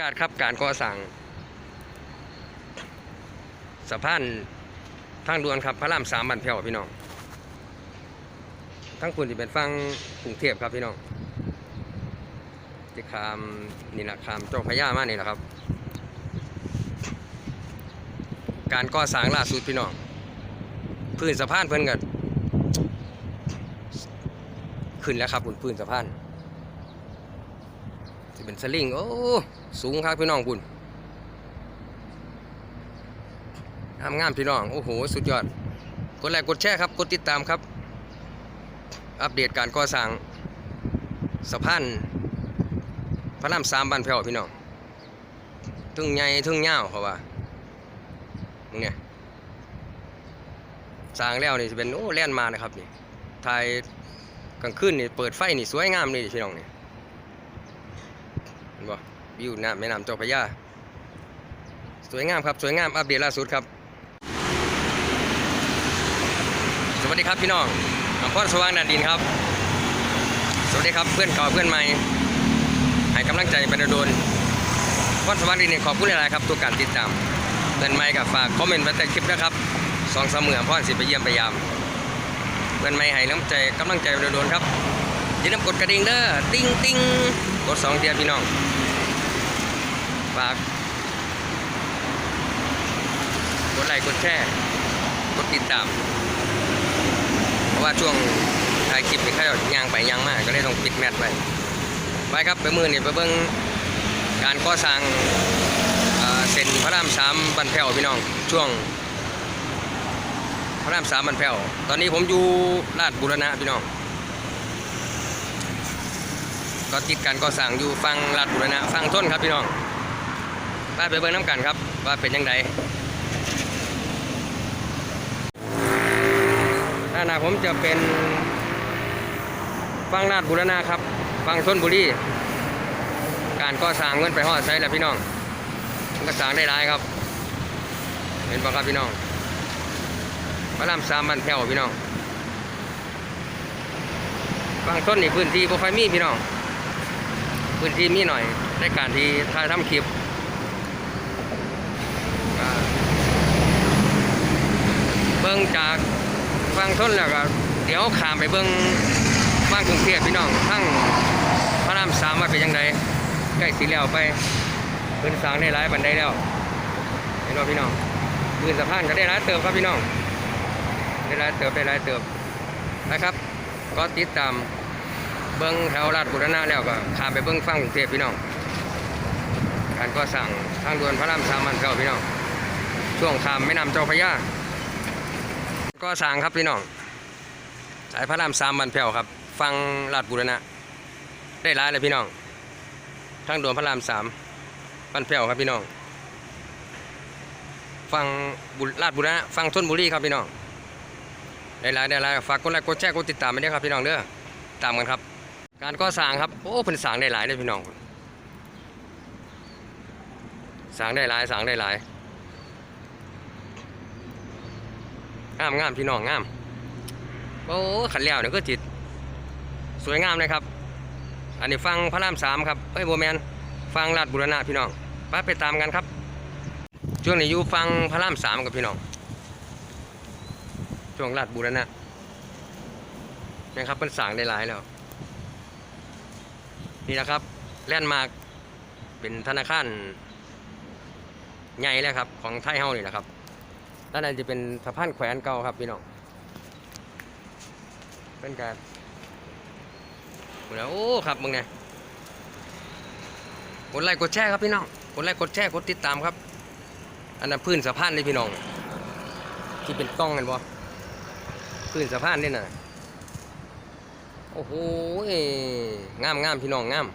การครับการก่อสร้างสะพานทางด่วนครับพระรามสามบันเพียวพี่น้องทั้งคุณที่เป็นฟังกรุงเทพครับพี่น้องที่คามนี่แหละคามเจ้าพระยามานี่แหละครับ การก่อสร้างล่าสุดพี่น้องพื้นสะพานเพิ่นกันขึ้นแล้วครับบนพื้นสะพาน จะเป็นสลิงโอ้สูงครับพี่น้องคุณงามงามๆพี่น้อง โอ้โห สุดยอด กดไลค์กดแชร์ครับ กดติดตามครับ อัปเดตการก่อสร้างสะพานพระรามสามบ้านแผ่วพี่น้องทึ่งใหญ่ทึ่งยาเขาว่าเนี่ยสร้างแล้วนี่จะเป็นโอ้แล่นมานะครับนี่ถ่ายกลางคืนนี่เปิดไฟนี่สวยงามนี่พี่น้องนี่ วิวน้ำแม่น้ำเจ้าพระยาสวยงามครับสวยงามอัปเดตล่าสุดครับ สวัสดีครับพี่น้องอำเภอสว่างแดนดินครับ สวัสดีครับเพื่อนเก่าเพื่อนใหม่ให้กำลังใจไปโดนๆพรสว่างดนดินขอบคุณหลายๆครับตัวการติดตามเพื่อนใหม่กับฝากคอมเมนต์ไว้ใต้คลิปนะครับสองเสมือพ่อสิไปเยี่ยมไปยามเพื่อนใหม่ให้น้ำใจกำลังใจไปโดนๆครับอย่าลืมกดกระดิ่งเด้อติ้งติ้งกดสองเทียพี่น้อง ฝากกดไลค์กดแชร์กดติดตาม เพราะว่าช่วงถ่ายคลิปนี่เขาย่างไปย่างมากก็เลยต้องปิดแมทไว้ไปครับไปมือนี่ไปเบิ่งการก่อสร้างเอ่อเส้นพระรามสามบันแผ่วพี่น้องช่วง พระรามสามบันแผ่วตอนนี้ผมอยู่ลาดบุรณะพี่น้องก็ติดการก่อสร้างอยู่ฟังลาดบุรณะฟังต้นครับพี่น้อง ไปไปเบิ่งน้ำกันครับ ว่าเป็นยังไงด้านหน้าผมจะเป็นฟังลาดบุรณะครับฟังชนบุรีการก่อสร้างเงินไปหอดใช้แล้วพี่น้องมันก็สร้างได้หลายครับ เห็นปะครับพี่น้องพระรามสามบันแถวพี่น้องฟังต้นนี่พื้นที่บ่ค่อยมีพี่น้อง พื้นที่มีหน่อยในการที่ถ่ายทำคลิปก็เบิ่งจากฟังทนแล้วก็เดี๋ยวขามไปเบิ้งบ้านกรุงเทพพี่น้องทั้งพระรามสามว่าเป็นยังไงใกล้สีแล้วไปเพิ่นสร้างได้หลายบันไดแล้วเห็นบ่พี่น้องยืนสะพานก็ได้หลายเติบครับพี่น้องได้หลายเติบได้หลายเติบนะครับก็ติดตามเบิ้งแถวลาดบุรณะแล้วก็ขามไปเบิ้งฟังกรุงเทพพี่น้องการก็สั่งทางด่วนพระรามสามมันเก่าพี่น้องช่วงขามแม่น้ำเจ้าพระยา ก็สางครับพี่น้อง สายพระรามสามบันแผ่วครับ ฟังลาดบุรณะ ได้ร้ายเลยพี่น้องทางด่วนพระรามสามบันแผ่วครับพี่น้อง ฟังบุลาดบุรณะ ฟังทนบุรีครับพี่น้อง ได้ร้ายได้ร้ายฝากกดไลค์กดแชร์กดติดตามไปด้วยครับพี่น้องเด้อ ตามกันครับ การก่อสร้างครับ โอ้เป็นสางได้หลายเลยพี่น้องสางได้หลายสางได้หลาย งามงามพี่น้องงามโอ้ขันแล้วเนี่ยก็จิต สวยงามเลยครับ อันนี้ฟังพระรามสามครับเอ้ยโบแมนฟังลาดบุรณะพี่น้องไปไปตามกันครับ ช่วงนี้อยู่ฟังพระรามสามกับพี่น้องช่วงลาดบุรณะนะครับเป็นสร้างได้หลายแล้ว นี่นะครับแล่นมากเป็นธนาคารใหญ่แล้วครับ ของไทยเฮานี่แหละครับ ด้านในจะเป็นสะพานแขวนเก่าครับพี่น้องเป็นการโอ้ครับมึงเนี่ยกดไลค์กดแชร์ครับพี่น้องกดไลค์กดแชร์กดติดตามครับ อันนั้นพื้นสะพานเลยพี่น้องที่เป็นกล้องกันบ่พื้นสะพานนี่น่ะโอ้โหงามงามพี่น้องงาม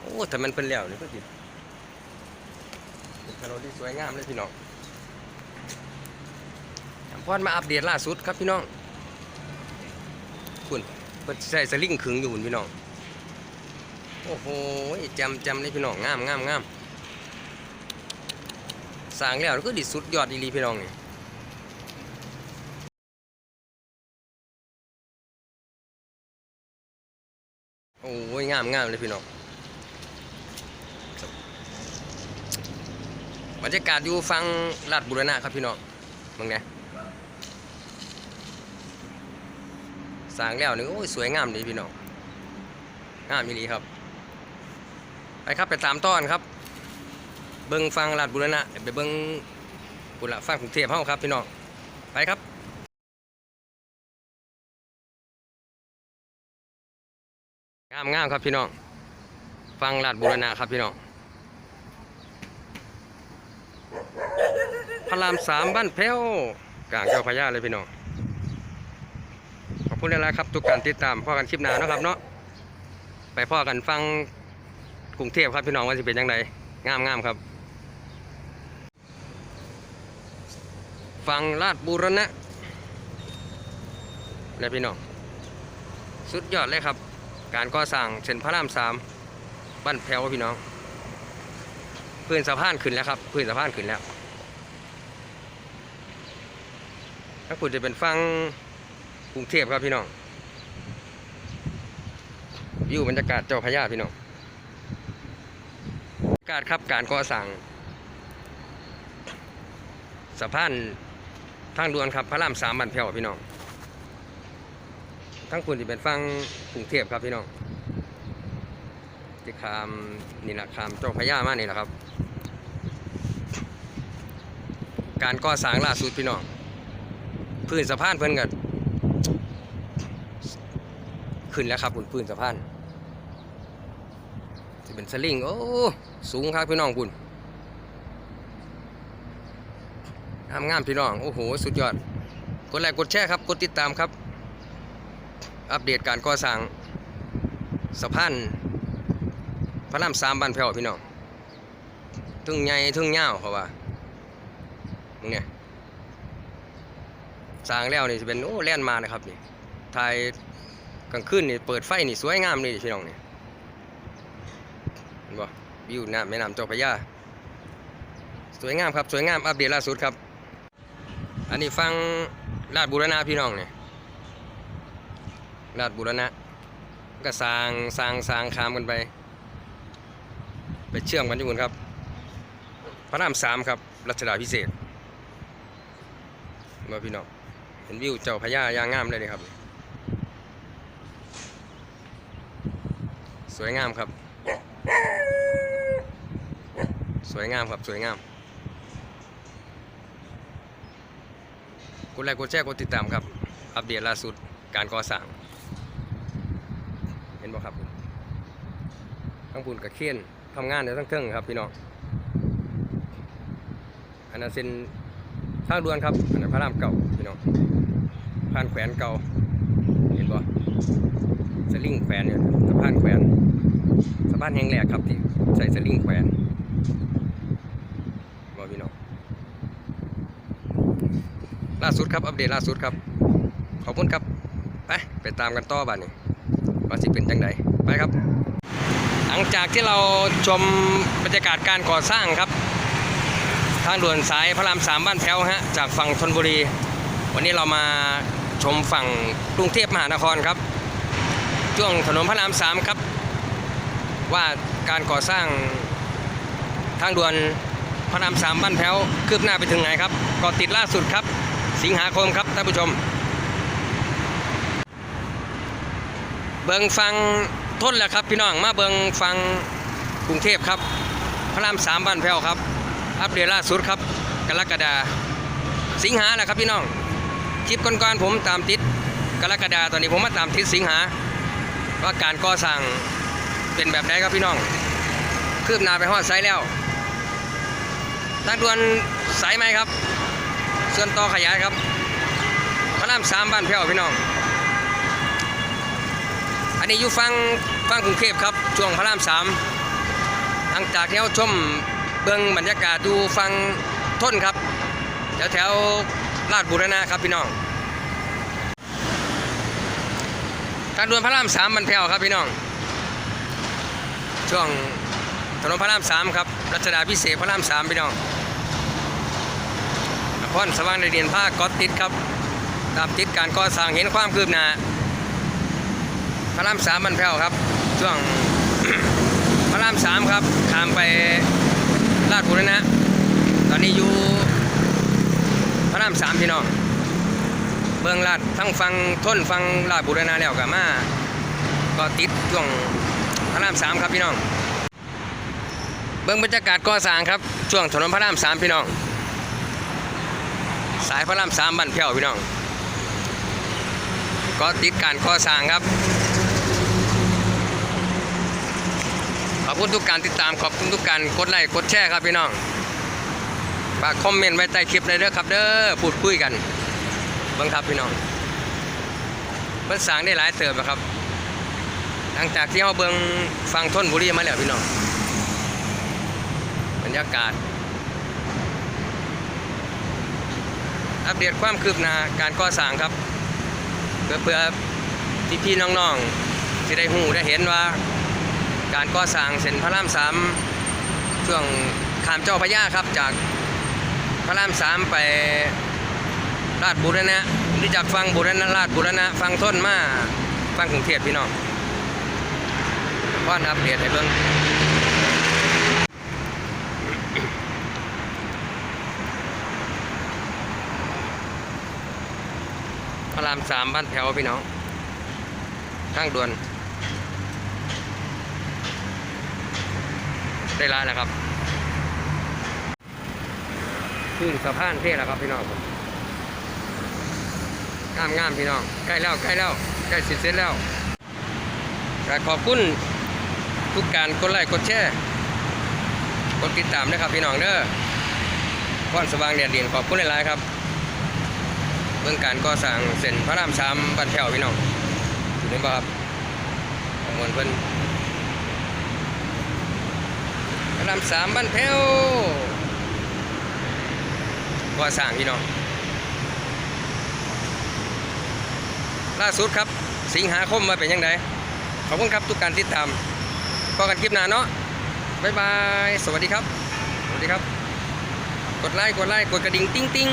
โอ้แต่มันเป็นแล้วนี่ก็จิเป็นถนนที่สวยงามเลยพี่น้อง พอดมาอัปเดตล่าสุดครับพี่น้องคุณเปิดใส่สลิงขึงอยู่คุณพี่น้อง โอ้โหจำจำเลยพี่น้องงามงามงามสร้างแล้วก็ดิสุดยอดดีลีพี่น้องนี่โอ้ยงามงามเลยพี่น้องบรรยากาศอยู่ฟังลาดบุรณะครับพี่น้องมึงไง สร้างแล้วนี่โอ้ยสวยงามดีพี่น้องงามดีครับไปครับไปตามต้อนครับ เบิ้งฟังลาดบุรณะไปเบิ้งบุรณะฟังกรุงเทพเฮาครับพี่น้องไปครับงามงามครับพี่น้อง ฟังลาดบุรณะครับพี่น้องพระรามสามบ้านแพ้วกลางเจ้าพระยาเลยพี่น้อง คุณหลายๆครับทุกการติดตามพ่อกันคลิปหน้าเนาะครับเนาะไปพ่อกันฟังกรุงเทพครับพี่น้องว่าจะเป็นยังไงงามงามครับ ฟังลาดบุรณะเลยพี่น้องสุดยอดเลยครับ การก่อสร้างเส้นพระรามสามบ้านแพ้วพี่น้องพื้นสะพานขึ้นแล้วครับพื้นสะพานขึ้นแล้วถ้าคุณจะเป็นฟัง กรุงเทพครับพี่น้องวิวบรรยากาศเจ้าพระยาพี่น้องบรรยากาศครับการก่อสร้างสะพานทางด่วนครับพระรามสามบ้านแพ้วพี่น้องทั้งคุณที่เป็นฟังกรุงเทพครับพี่น้องที่คามนี่แหละคามเจ้าพระยามากนี่แหละครับ การก่อสร้างล่าสุดพี่น้องพื้นสะพานเพิ่นกัน ขึ้นแล้วครับบนพื้นสะพานจะเป็นสลิงโอ้สูงครับพี่น้องคุณงามงามพี่น้องโอ้โหสุดยอดกดไลค์กดแชร์ครับกดติดตามครับ อัปเดตการก่อสร้างสะพานพระรามสามบ้านแผ่วพี่น้องทึ่งใหญ่ทึ่งยาเพราว่าเนี่ยสร้างแล้วนี่จะเป็นโอ้แล่นมานะครับนี่ถ่าย กลางคืนนี่เปิดไฟนี่สวยงามนี่พี่น้องนี่เห็นบ่วิวน้ำแม่น้ำเจ้าพระยาสวยงามครับสวยงามอัปเดตล่าสุดครับ อันนี้ฟังลาดบุรณะพี่น้องเนี่ยราชบุรณะก็สร้างสร้างสร้างคามกันไป ไปเชื่อมกันอยู่คุณครับ พระรามสามครับรัชดาพิเศษมาพี่น้องเห็นวิวเจ้าพระยายางงามเลยนี่ครับ วยงามครับ สวยงามครับ สวยงาม กดไลค์กดแชร์กดติดตามครับ อัปเดตล่าสุดการก่อสร้าง เห็นบ่ครับทั้งปุ่นกับเคียนทำงานเดี๋ยวทั้งเทิงครับพี่น้อง อันนั้นเส้นทางด่วนครับ อันนั้นพระรามเก่าพี่น้องผ่านแขวนเก่า เห็นบ่ สลิงแขวนเนี่ยสะพานแขวนสะพานแห่งแรกครับที่ใส่สลิงแขวนบ่พี่น้องล่าสุดครับ อัปเดตล่าสุดครับ ขอบคุณครับ ไปไปตามกันต่อบ้านนี้ว่าสิเป็นจังไดไปครับ หลังจากที่เราชมบรรยากาศการก่อสร้างครับ ทางด่วนสายพระรามสามบ้านแพ้วฮะจากฝั่งธนบุรี วันนี้เรามาชมฝั่งกรุงเทพมหานครครับ ช่วงถนนพระรามสามครับ ว่าการก่อสร้างทางด่วนพระรามสามบ้านแพ้วคืบหน้าไปถึงไหนครับก็ติดล่าสุดครับ สิงหาคมครับท่านผู้ชม เบิงฟังทนแหละครับพี่น้องมาเบิงฟังกรุงเทพครับ พระรามสามบ้านแพ้วครับ อัปเดตล่าสุดครับกรกฎาสิงหาแหละครับพี่น้องคลิปก่อนๆผมตามติดกรกฎาตอนนี้ผมมาตามติดสิงหา ว่าการก่อสร้างเป็นแบบไหนครับพี่น้อง คืบหน้าไปฮอดไซแล้วทางด่วนสายไหมครับ ส่วนต่อขยายครับพระรามสามบ้านแพ้วพี่น้อง อันนี้อยู่ฟังฟังกรุงเทพครับ ช่วงพระรามสามหลังจากที่เราชมเบื้องบรรยากาศดูฟังทนครับ แถวแถวลาดบุรณะครับพี่น้อง ทางด่วนพระรามสามมันแพ้วครับพี่น้อง ช่วงถนนพระรามสามครับรัชดาพิเศษพระรามสามพี่น้องนครสว่างในเดียนภาคกอติดครับ ตามติดการก่อสร้างเห็นความคืบหน้าพระรามสามมันแพ้วครับ ช่วงพระรามสามครับข้ามไปลาดบุรณะตอนนี้อยู่พระรามสามพี่น้อง เบื้องลาดทั้งฟังท้นฟังลาดบุรณาแล้วกับมาก็ติดช่วงพระรามสามครับพี่น้อง เบื้องบรรยากาศก่อสร้างครับช่วงถนนพระรามสามพี่น้อง สายพระรามสามบ้านเพียวพี่น้อง ก็ติดการก่อสร้างครับขอบคุณทุกการติดตามขอบคุณทุกการกดไลค์กดแชร์ครับพี่น้องฝากคอมเมนต์ไว้ใต้คลิปเลยเด้อครับเด้อพูดคุยกัน บิ่งครับพี่น้องเพิ่นสางได้หลายเติบแล้วครับ หลังจากที่เฮาเบิ่งฟังท่นบุรีมาแล้วพี่น้องบรรยากาศ อัปเดตความคืบหน้าการก่อสร้างครับ เพื่อเพื่อพี่ๆน้องๆที่ได้หูได้เห็นว่า การก่อสร้างเส้นพระรามสามช่วงขามเจ้าพระยาครับจากพระรามสามไป ราชบุรณะรือจากฟังบุรณะราชบุรณะฟังต้นมาฟังกรุงเทพพี่น้องพ่อนอัปเดตให้เบิ่งพระรามสามบ้านแถวพี่น้องทางด่วน ได้ร้านแล้วครับขึ้นสะพานเท่แล้วครับพี่น้องผม งามงามพี่น้องใกล้แล้วใกล้แล้วใกล้สิเสร็จแล้วกขอบคุณทุกการกดไลค์กดแชร์กดติดตามนะครับพี่น้องเด้อพรสว่างเดียดเดียนขอบคุณหลายๆครับเบื้องการก่อสร้างเส้นพระรามสามบ้านแถวพี่น้องเห็นบ่ครับขอบคุณเพิ่นพระรามสามบ้านแพ้วก่อสร้างพี่น้อง ล่าสุดครับ สิงหาคมมาเป็นยังไงขอบคุณครับทุกการติดตามพบกันคลิปหน้าเนาะบ๊ายบาย สวัสดีครับ สวัสดีครับ กดไลค์ กดไลค์ กดกระดิ่ง ติ้งติ้ง